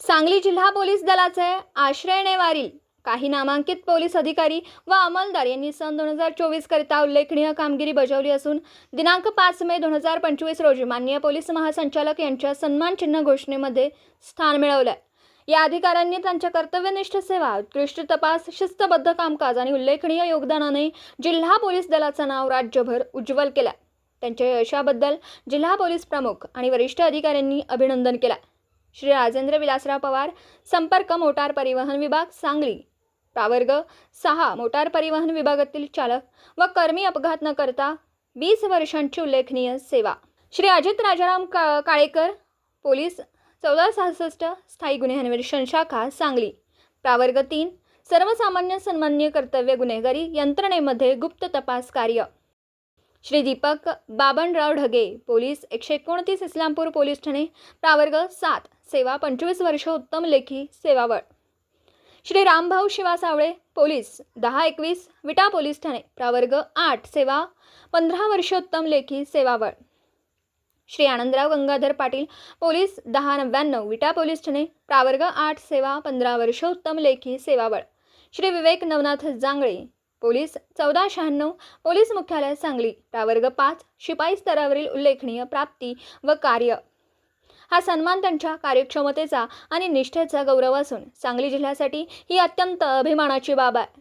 सांगली जिल्हा पोलीस दलाचे आश्रय नेवारील काही नामांकित पोलीस अधिकारी व अंमलदार यांनी सन दोन हजार चोवीस करिता उल्लेखनीय कामगिरी बजावली असून दिनांक पाच मे दोन हजार पंचवीस रोजी माननीय पोलीस महासंचालक यांच्या सन्मानचिन्ह घोषणेमध्ये स्थान मिळवलं या अधिकाऱ्यांनी त्यांच्या कर्तव्यनिष्ठ सेवा उत्कृष्ट तपास शिस्तबद्ध कामकाज आणि उल्लेखनीय योगदानाने जिल्हा पोलीस दलाचं नाव राज्यभर उज्ज्वल केलं त्यांच्या यशाबद्दल जिल्हा पोलीस प्रमुख आणि वरिष्ठ अधिकाऱ्यांनी अभिनंदन केलं. श्री राजेंद्र विलासराव पवार संपर्क मोटार परिवहन विभाग सांगली. प्रावर्ग सहा मोटार परिवहन विभागातील चालक व कर्मी अपघात न करता वीस वर्षांची उल्लेखनीय सेवा. श्री अजित राजाराम का काळेकर पोलीस चौदा सहासष्ट स्थायी गुन्हे अन्वेषण शाखा सांगली. प्रावर्ग तीन सर्वसामान्य सन्मान्य कर्तव्य गुन्हेगारी यंत्रणेमध्ये गुप्त तपास कार्य. श्री दीपक बाबनराव ढगे पोलीस एकशे एकोणतीस इस्लामपूर पोलीस ठाणे प्रावर्ग सात सेवा पंचवीस वर्ष उत्तम लेखी सेवावळ. श्री रामभाऊ शिवा सावळे पोलीस दहा एकवीस विटा पोलीस ठाणे प्रावर्ग आठ सेवा पंधरा वर्ष उत्तम लेखी सेवावळ. श्री आनंदराव गंगाधर पाटील पोलीस दहा नव्याण्णव विटा पोलीस ठाणे प्रावर्ग आठ सेवा पंधरा वर्ष उत्तम लेखी सेवावळ. श्री विवेक नवनाथ जांगळे पोलीस चौदा शहाण्णव पोलीस मुख्यालय सांगली. प्रावर्ग पाच शिपाई स्तरावरील उल्लेखनीय प्राप्ती व कार्य. हा सन्मान त्यांच्या कार्यक्षमतेचा आणि निष्ठेचा गौरव असून सांगली जिल्ह्यासाठी ही अत्यंत अभिमानाची बाब आहे.